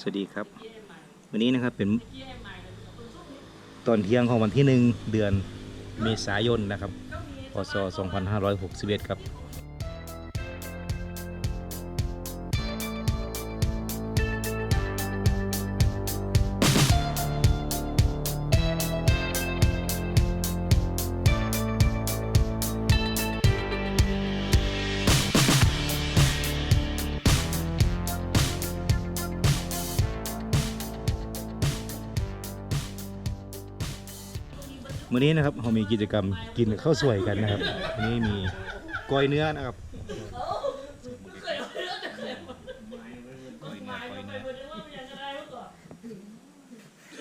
สวัสดีครับ วันนี้นะครับเป็นตอนเที่ยงของวันที่หนึ่งเดือนเมษายนนะครับพศ2561 ครับ มื้อนี้นะครับเรามีกิจกรรมกินข้าวสวยกันนะครับวันนี้มีก้อยเนื้อนะครับก้อยเนื้อก้อยเนื้อ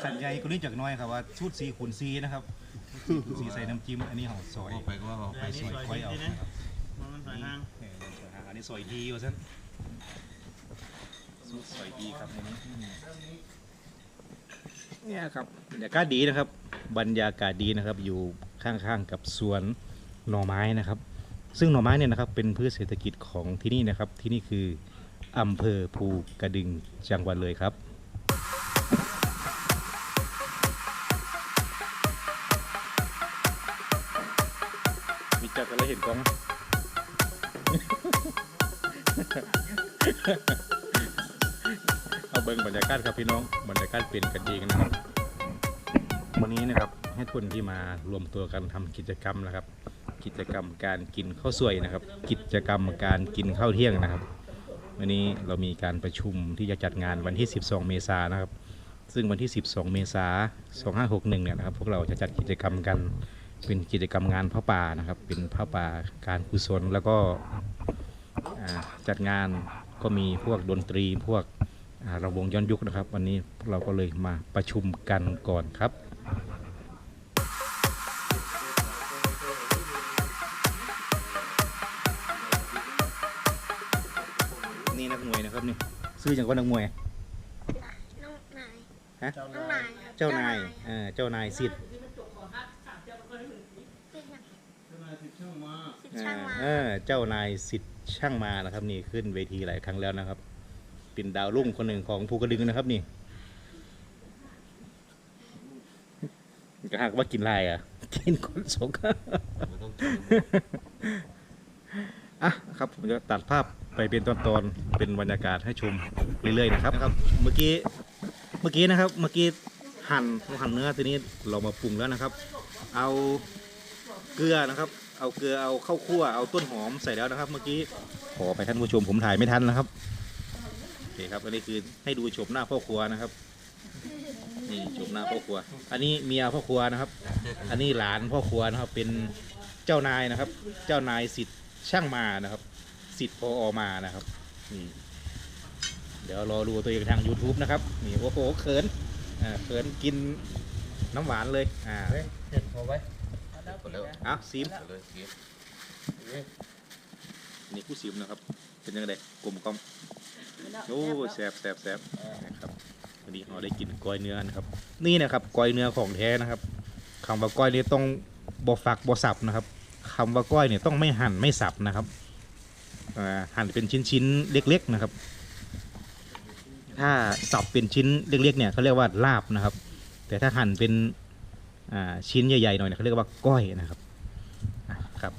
สัญญาก็นี่จากน้อยครับว่าชุดสีขุนซีนะครับชุดสีใส่น้ำจิ้มอันนี้ห่อซอยไปก็ว่าไปไปซอยก้อยเอานะครับมันสายทางเออซอยหางอันนี้ซอยดีว่าซั่นชุดซอยดีครับในนี้เนี่ยครับบรรยากาศดีนะครับ บรรยากาศดีนะครับ อยู่ข้างๆกับสวนหน่อไม้นะครับ ซึ่งหน่อไม้เนี่ยนะครับเป็นพืชเศรษฐกิจของที่นี่นะครับ ที่นี่คืออำเภอภูกระดึงจังหวัดเลยครับมีจักรอะไรเห็นกล้องเอาเบิ่งบรรยากาศครับพี่น้องบรรยากาศเป็นกันเองนะครับ วันนี้นะครับให้ทุกคนที่มารวมตัวกันทำกิจกรรมนะครับ กิจกรรมการกินข้าวสวยนะครับ กิจกรรมการกินข้าวเที่ยงนะครับ วันนี้เรามีการประชุมที่จะจัดงานวันที่ 12 เมษายนนะครับ ซึ่งวันที่ 12 เมษายน2561 เนี่ยนะครับ พวกเราจะจัดกิจกรรมกันเป็นกิจกรรมงานพระป่านะครับ เป็นพระป่าการกุศลแล้วก็จัดงานก็มีพวกดนตรีพวกอ่าระวงย้อนยุคนะครับ วันนี้พวกเราก็เลยมาประชุมกันก่อนครับ ซื้ออย่างก็นักมวย น้องนายฮะน้องนายครับเจ้านายเออเจ้านายสิทธิ์เป็นอย่างสิบช่างมาสิบช่างมาเออเจ้านายสิทธิ์ช่างมานะครับนี่ขึ้นเวทีหลายครั้งแล้วนะครับ เป็นดาวรุ่งคนหนึ่งของภูกระดึงนะครับนี่ก็หากว่ากินลายอะ กินคนสงอ่ะครับผมจะตัดภาพไปเป็นตอนๆเป็นบรรยากาศให้ชมเรื่อยๆนะครับนะครับ เมื่อกี้เมื่อกี้นะครับ เมื่อกี้หั่นหั่นเนื้อทีนี้เรามาปรุงแล้วนะครับ เอาเกลือนะครับ เอาเกลือเอาข้าวคั่วเอาต้นหอมใส่แล้วนะครับ เมื่อกี้ขอไปท่านผู้ชมผมถ่ายไม่ทันนะครับโอเคครับอันนี้คือให้ดูชมหน้าพ่อครัวนะครับนี่ชมหน้าพ่อครัว อันนี้เมียพ่อครัวนะครับ อันนี้หลานพ่อครัวนะครับ เป็นเจ้านายนะครับ เจ้านายสิทธิ์ ช่างมานะครับสิทธิ์พออมานะครับนี่เดี๋ยวรอดูตัวเองทาง YouTube นะครับนี่โอ้โหเขินอ่าเขินกินน้ำหวานเลยอ่าเห็นพอไว้หมดแล้วอะซิมเลยเก็บนี่ผู้ซิมนะครับ เป็นยังไงกลมกล่อมโอ้แสบแสบแสบนะครับวันนี้เราได้กินก้อยเนื้อนะครับ นี่นะครับก้อยเนื้อของแท้นะครับคำว่าก้อยนี่ต้องบอฝักบอสับนะครับ คำว่าก้อยเนี่ยต้องไม่หั่นไม่สับนะครับหั่นเป็นชิ้นๆเล็กๆนะครับ ถ้าสับเป็นชิ้นเล็กๆเนี่ยเขาเรียกว่าลาบนะครับ แต่ถ้าหั่นเป็นชิ้นใหญ่ๆหน่อยเนี่ยเขาเรียกว่าก้อยนะครับครับ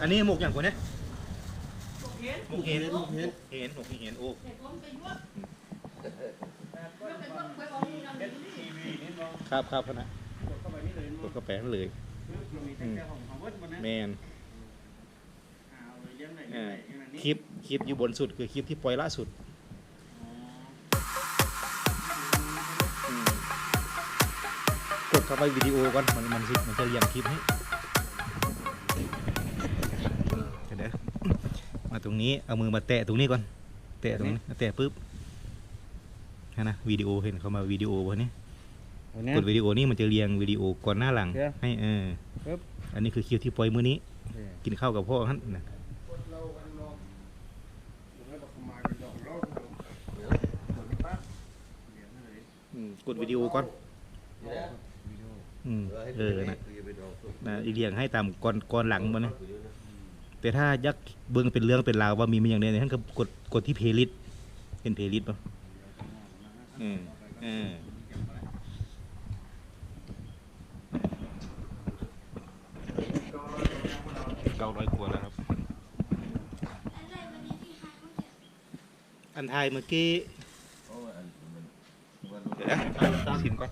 อันนี้หมกอย่างคนนี่ยหมกเห็นหมกเห็นเห็นหมกเห็นโอ้ครับครับพนะ กดกระแปงเลยแมนเออคลิปคลิปอยู่บนสุดคือคลิปที่ปล่อยล่าสุดอืมกดเข้าไปวิดีโอก่อนมันมันสิมันจะเรียงคลิปให้เดี๋ยวมาตรงนี้เอามือมาแตะตรงนี้ก่อน แตะตรงนี้แตะปุ๊บนะนะวิดีโอเห็นเขามาวิดีโอวะนี่ กดวิดีโอนี่มันจะเรียงวิดีโอก่อนหน้าหลัง เดี๋ยวให้เออปึ๊บ อันนี้คือคิวที่ปล่อยมือนี้กินข้าวกับพ่อฮั่นนะอืมกดวิดีโอก่อนอืมเออนะนะอีเรียงให้ตามก่อนก่อนหลังมันนะ แต่ถ้ายักเบิ่งเป็นเรื่องเป็นราวว่ามีมันอย่างใดเนี่ยท่านก็กดกดที่เพลิสเห็นเพลย์ลิสต์ป่ะอืมอืมเก้าร้อยกว่าแล้วครับ อันไทยเมื่อกี้โอ้ยอันมันมันเดี๋ยวนะชิมก่อน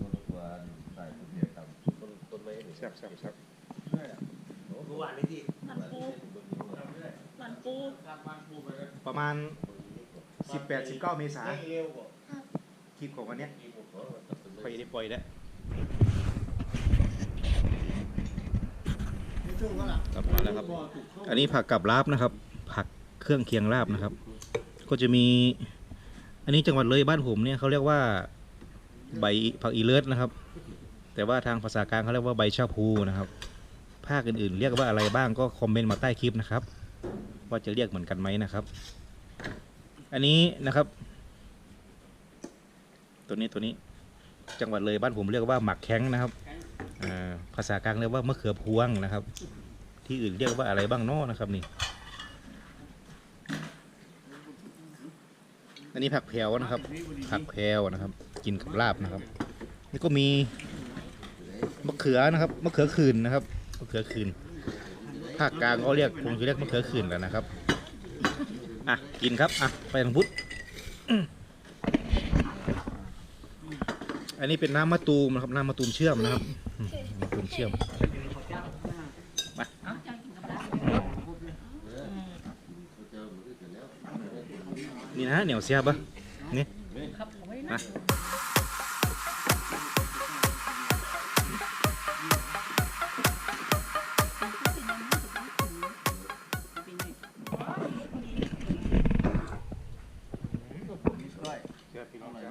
มันกว่าใส่ทุเรียนตำต้นต้นไม้นี่แซ่บแซ่บแซ่บหวานเลยที่มันปูมันปูประมาณ 18 19 เมษายนเร็วกว่าคลิปของวันเนี้ยไปได้ปล่อยแล้ว ในช่วง กลับมาแล้วครับ อันนี้ผักกับลาบนะครับ ผักเครื่องเคียงลาบนะครับ ก็จะมี อันนี้จังหวัดเลยบ้านผมเนี่ยเขาเรียกว่าใบผักอีเลิศนะครับ แต่ว่าทางภาษากลางเขาเรียกว่าใบชะพูนะครับ ภาคอื่นๆ เรียกว่าอะไรบ้างก็คอมเมนต์มาใต้คลิปนะครับ ว่าจะเรียกเหมือนกันไหมนะครับ อันนี้นะครับ ตัวนี้ตัวนี้จังหวัดเลยบ้านผมเรียกว่าหมักแข้งนะครับ ภาษากลางเรียกว่ามะเขือพวงนะครับ ที่อื่นเรียกว่าอะไรบ้างนอนะครับนี่ อันนี้ผักแพรวนะครับ ผักแพรวนะครับ กินกับลาบนะครับ นี่ก็มีมะเขือนะครับมะเขือขื่นนะครับมะเขือขื่นภาคกลางก็เรียกคงจะเรียกมะเขือขื่นกันนะครับ อะกินครับ อะไปทางพุทธ อันนี้เป็นน้ำมะตูมนะครับน้ำมะตูมเชื่อมนะครับมะตูมเชื่อมเอานี่นะเหนียวเสียบะนี่ครับเอาไว้นะ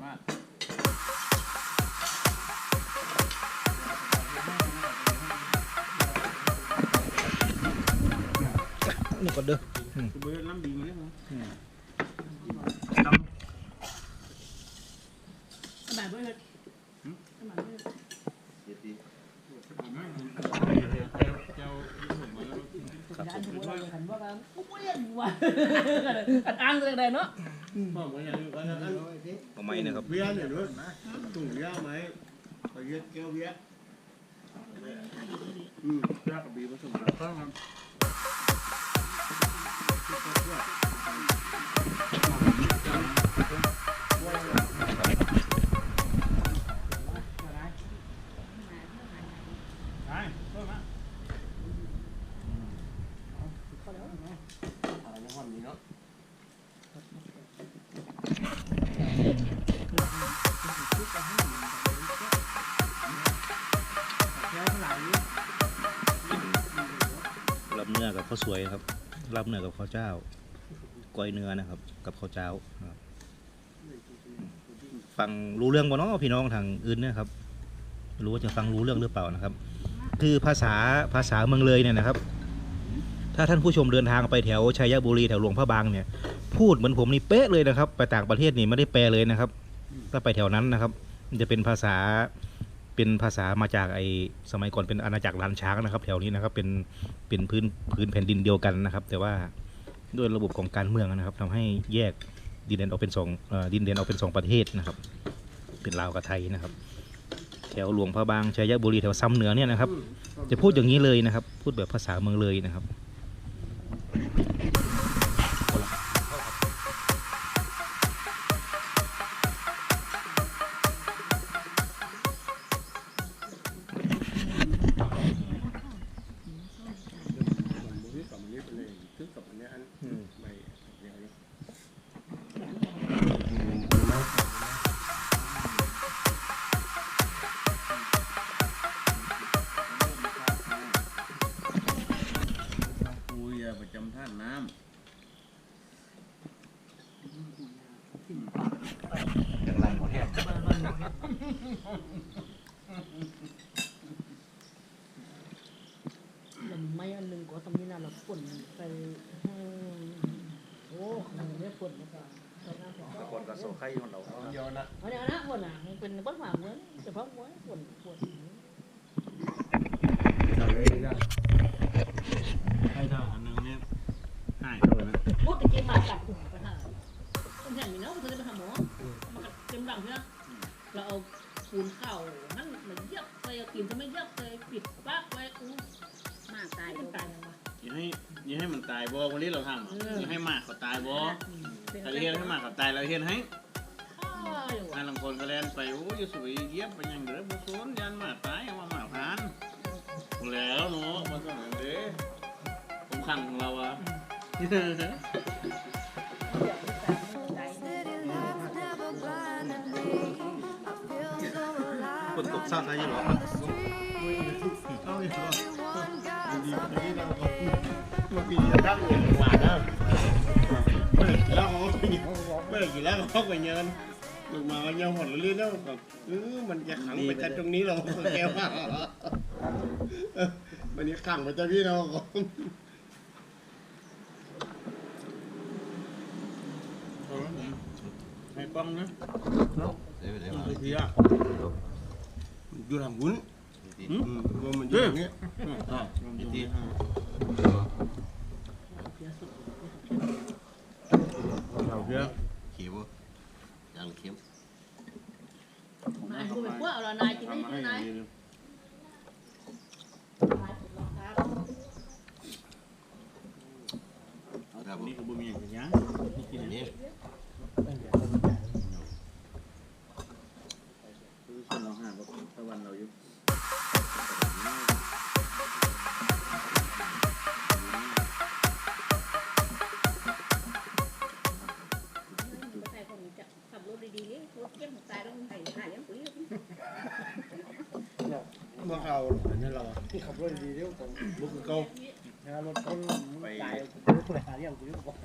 มานี่ ก็เด้อเบอร์น้ำดีมาแล้วสบายเว้ยสบายเว้ยเจ็ดทีเจ้าผมมาแล้วร้านหัวเราขันว่ากันกูเปลี่ยนว่ะกันอ้างเลยได้เนาะพ่อมาอย่างนี้กันนั้นเอาไม้นะครับเวียเนี่ยด้วยถุงเวียไหมไปเย็ดเกลียวเวียอืมยากกับบีผสมกันครับ รับเนื้อกับข้าวสวยครับ รับเนื้อกับข้าวเจ้าก้อยเนื้อนะครับ กับข้าวเจ้าครับ ฟังรู้เรื่องบ่เนาะพี่น้องทางอื่นนะครับ รู้ว่าจะฟังรู้เรื่องหรือเปล่านะครับ คือภาษาภาษาเมืองเลยเนี่ยนะครับ ถ้าท่านผู้ชมเดินทางไปแถวชัยบุรีแถวหลวงพระบางเนี่ย พูดเหมือนผมนี่เป๊ะเลยนะครับ ไปต่างประเทศนี่ไม่ได้แปลเลยนะครับ ถ้าไปแถวนั้นนะครับ จะเป็นภาษา เป็นภาษามาจากไอสมัยก่อนเป็นอาณาจักรล้านช้างนะครับ แถวนี้นะครับเป็นเป็นพื้นพื้นแผ่นดินเดียวกันนะครับ แต่ว่าด้วยระบบของการเมืองนะครับทำให้แยกดินแดนออกเป็นสองอดินแดนออกเป็นสองประเทศนะครับ เป็นลาวกับไทยนะครับ แถวหลวงพระบางชัยบุรีแถวซ้ำเหนือเนี่ยนะครับ จะพูดอย่างนี้เลยนะครับ พูดแบบภาษาเมืองเลยนะครับ มันไม่อันหนึ่งก็ตรงนี้นะเราป่นไปโอ้มันไม่ป่นแล้วก็คนกับโซไข่ของเราเดียวนะอันนี้นะป่นอะมันเป็นบ้านหมาเหมือนเฉพาะหัวป่นป่นให้เท่าอันนึงเนี่ยให้เท่านั้นพูดตะกี้มากัดถุ ดังใช่ไหมเราเอาปูนข้าวนั่นมันเย็บใส่กินทำไมเย็บใส่ปิดปากไว้อู้มากตายมันตายยังไงอย่าให้อย่าให้มันตายบ่วันนี้เราทำอะเออออย่าให้หมากเขาตายบ่เป็นถ้าเฮ็ดให้หมากเขาตายเราเฮ็ดให้ข้าวอยู่ถ้าลางคนก็แล่นไปโอ้ยสวยเย็บไปยังเด้อบ่สนยันหมากตายเอามาหมากพานพูดแล้วเนาะมันก็อย่างเด้ผมขังของเราอะ คนตกเศร้าใช่หรอ on the street. Everyone got something to give. มันปีจะตั้งเงินหวานนะแล้วเขาไปเงินไม่ได้กินแล้วเขาไปเงินลงมาเงี้ยหดเรื่อยๆแล้วแบบเออมันจะขังไปจากตรงนี้เราแก้วว่ามันจะขังไปจากพี่เราให้ป้องนะเสียไปไหนมาไอ้เหี้ยอยู่ทางวุ้นทีอืมว่ามันอยู่อย่างเงี้ยอะทีเราเยอะเขียวยังเขียว นายพูดไปว่าเอาละนายกินไบรถดีเดี๋ยวผมลุกเก่านะรถคนตายรถหาเรื่องกูยุ่งบอก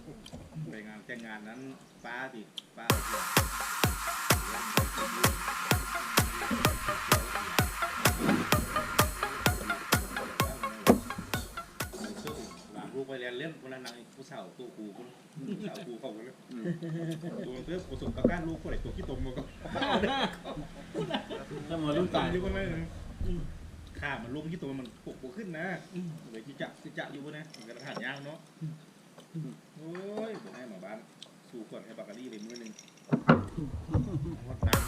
ไปงานแต่งงานนั้นป้าดิป้าหลังลูกไปเรียนเล่นคนละนางผู้สาวตัวกูคนสาวกูเขาเลยตัวเพื่อประสบการณ์ลูกคนไหนตัวขี้ตมมาก็ถ้ามาลูกตาตายยอยู่ก็ไม่ ข้ามันลงที่ตัวมันปกปกขึ้นนะเลยที่จะที่จะอยู่นะมันกระถางยางเนาะโอ้ยผมให้หมอบ้าน สู่ก่อนให้บากกาดีเลยมือหนึ่งวัดน้ำ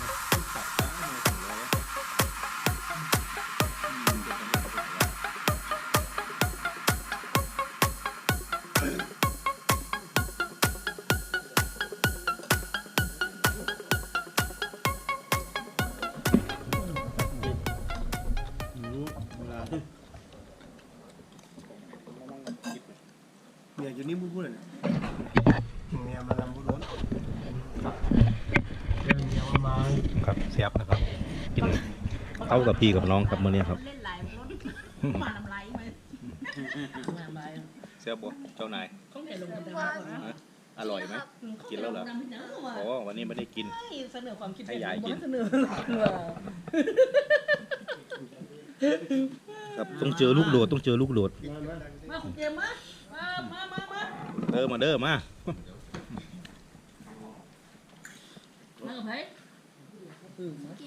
ครับเสียบนะครับกินเข้ากับพี่กับน้องครับมื้อนี้ครับเล่นหลายรถมาทำไรไหมมาทำไรเสียบบ่เจ้านายเขาเห็นลงกันแต่ว่าอร่อยไหมกินแล้วเหรออ๋อวันนี้ไม่ได้กินเสนอความคิดให้ยายกินเสนอครับต้องเจอลูกโดดต้องเจอลูกโดดมาคุณเจมมามามามามาเด้อมาเด้อมามากับใค รกิ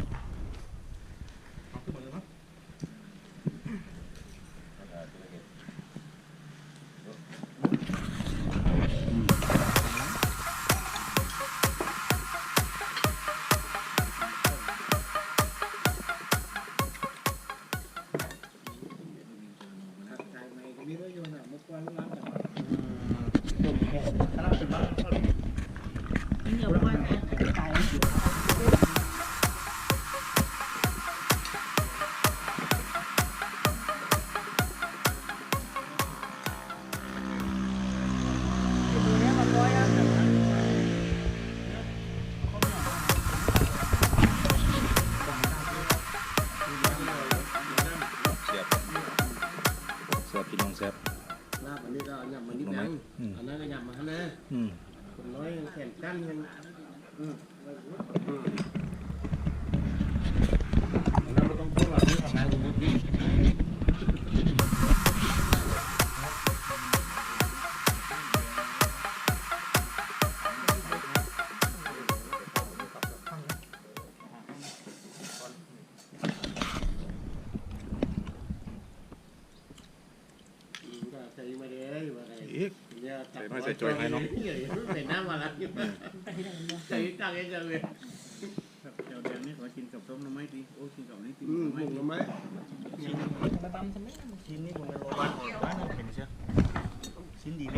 น เดี๋ยวว่า นกั้ ใส่ตังค์ให้กันเลยเดี๋ยวเดี๋ยวนี้ขอกินกับต้มหน้ำไม้ดิโอ้กินกับนี่กินอืมกับหไม้มุนดิแล้วไหมไปปั๊มใช่ไหมชิ้นนี้ผมเป็นโรบ้านบ้านเป็นเชื่อชิ้นดีไหม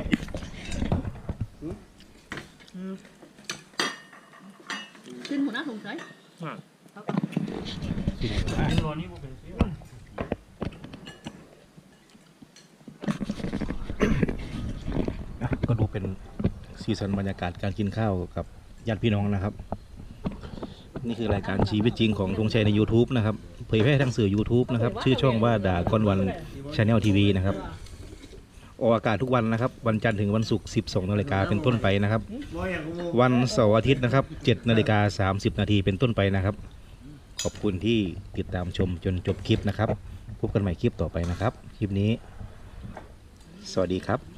ขึ้นหัวหน้าสงสัยชิ้นร้อนนี้ผมเป็นเชื่ออะก็ดูเป็นซีซันบรรยากาศการกินข้าวกับ ญาติพี่น้องนะครับ นี่คือรายการชีวิตจริงของธงชัยใน YouTube นะครับเผยแพร่ทางสื่อ YouTube นะครับ ชื่อช่องว่าด่าก้อนวันชาแนลทีวีนะครับออกอากาศทุกวันนะครับ วันจันทร์ถึงวันศุกร์12นาฬิกาเป็นต้นไปนะครับ วันเสาร์อาทิตย์นะครับ7นาฬิกา30 นาทีเป็นต้นไปนะครับ ขอบคุณที่ติดตามชมจนจบคลิปนะครับพบกันใหม่คลิปต่อไปนะครับ คลิปนี้ สวัสดีครับ